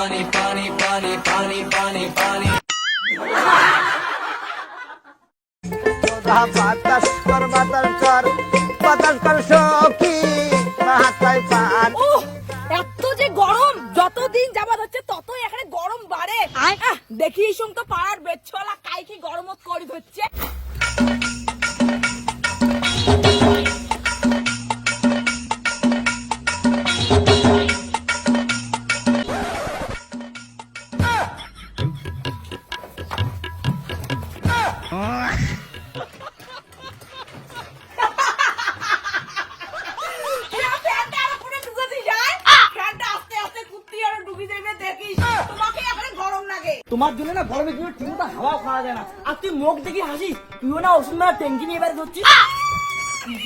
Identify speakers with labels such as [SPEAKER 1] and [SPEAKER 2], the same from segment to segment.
[SPEAKER 1] পানি পানি পানি পানি পানি পানি
[SPEAKER 2] বাতাস কর বাতাস কর বাতাস কর সখী। মাথায় পান।
[SPEAKER 3] এত যে গরম যতদিন যাবার হচ্ছে তত এখানে গরম বাড়ে। আয়। দেখি তো পাড়ার বেচ্ছলা কাই কি গরমত করি হচ্ছে
[SPEAKER 4] তোমার জন্য না গরমে কিন্তু ঠিক মতো হাওয়াও খাওয়া যায় না। আর তুই মুখ দেখি হাসিস তুইও না ওষুধ মেলা ট্যাঙ্কি নিয়ে এবারে ধরছিস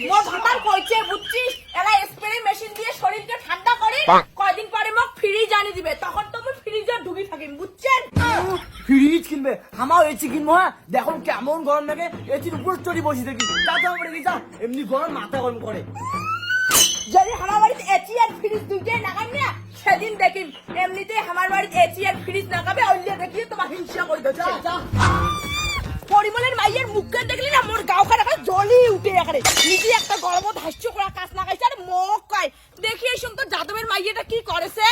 [SPEAKER 3] মোর ভাতার কইছে বুঝছিস? এলা স্প্রে মেশিন দিয়ে শরীরকে ঠান্ডা করে কয়দিন পরে মোক ফ্রিজ আনি দিবে। তখন তো আমি ফ্রিজে ঢুকি থাকিম বুঝছেন?
[SPEAKER 4] ফ্রিজ কিনবে। আমাও এসি কিনবো হ্যাঁ? দেখো কেমন গরম লাগে। এসির উপর চড়ি বসে থাকি। যা তো আমরা যা। এমনি গরম মাথা গরম করে।
[SPEAKER 3] যদি আমার সেদিন দেখিম এমনিতেই আমার বাড়িতে এসি আর ফ্রিজ লাগাবে অল্লিয়া দেখিয়ে তোমার হিংসা করে
[SPEAKER 4] যা
[SPEAKER 3] পরিমলের মাইয়ের মুখকে দেখলি না? মোর গাও এখন জলি উঠে এখানে নিজে একটা গরমত হাস্য করা কাজ না খাইছে আর মোক কয় দেখি এই সঙ্গে যাদবের মাইয়েটা কি করেছে?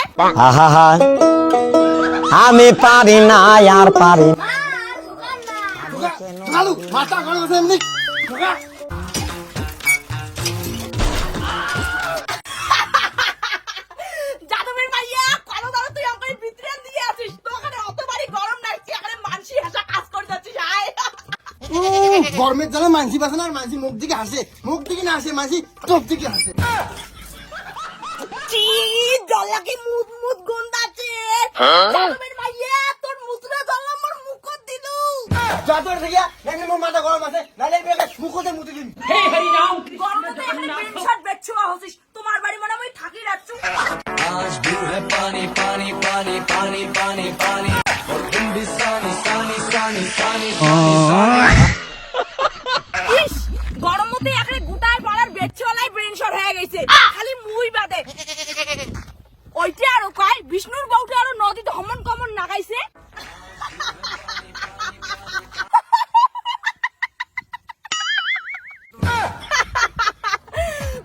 [SPEAKER 2] আমি পারি না আর পারি না।
[SPEAKER 5] মাথা গরম এমনি। গরমের জন্য মানসি বাসে না আর মানসি মুখ দিকে হাসে মুখ দিকে না হাসে মানসি চোখ দিকে হাসে
[SPEAKER 3] চি জল লাগে মুদ মুদ গন্ধাচ্ছে যাদবের মাইয়া তোর মুতরা জল আমার মুখত দিলু
[SPEAKER 5] যতর থেকে এমনি মোর মাথা গরম আছে নাহলে এই বেগে মুখতে মুতি দিন
[SPEAKER 3] গরমে তো এখানে প্যান্ট শার্ট বেচছুয়া হছিস তোমার বাড়ি মনে হয় থাকি রাখছু
[SPEAKER 1] आज भी है पानी पानी पानी पानी पानी पानी और तुम भी सानी सानी सानी सानी सानी
[SPEAKER 3] হয়ে গেছে। খালি মুই বাদে। ওইটা আরও কয় বিষ্ণুর বউটা আরও নদীতে হমন কমন নাগাইছে।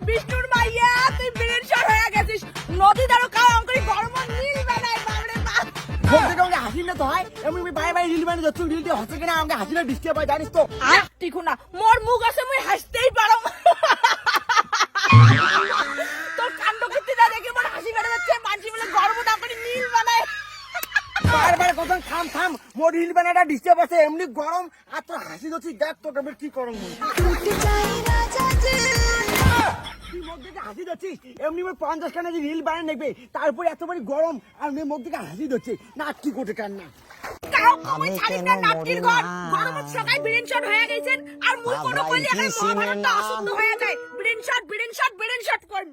[SPEAKER 3] বিষ্ণুর মাইয়া তুই ব্রেন শট হয়ে গেছিস। নদীতে আরও কাল অঙ্করি গরম নীল বানাই বাবরে বাপ
[SPEAKER 4] মুখ দেখে আমাকে হাসি না তো হয় এমনি আমি বাই বাই রিল মানে যাচ্ছ রিল দিয়ে হসে কিনা? আমাকে হাসিটা ডিস্টার্ব হয় জানিস তো?
[SPEAKER 3] আর টিকু না মোর মুখ আছে মুই
[SPEAKER 4] কথা থাম থাম। মোর রিল বানাটা ডিস্টার্ব আছে এমনি গরম আর তোর হাসি যাচ্ছি দেখ তোর কি করম মুই। তুই মুখ দেখে হাসি যাচ্ছিস এমনি মোর পঞ্চাশ খানা যে রিল বানায় নেবে তারপর এতবারই গরম আর মেয়ে মুখ দিকে হাসি না কি করতে কার না
[SPEAKER 2] আমি কেন মরি না?
[SPEAKER 3] ব্রেন শট হয়ে গেছেন আর মুই কোনো কইলে এখন মহাভারতটা অশুদ্ধ হয়ে যায় brain shot brain shot brain shot কর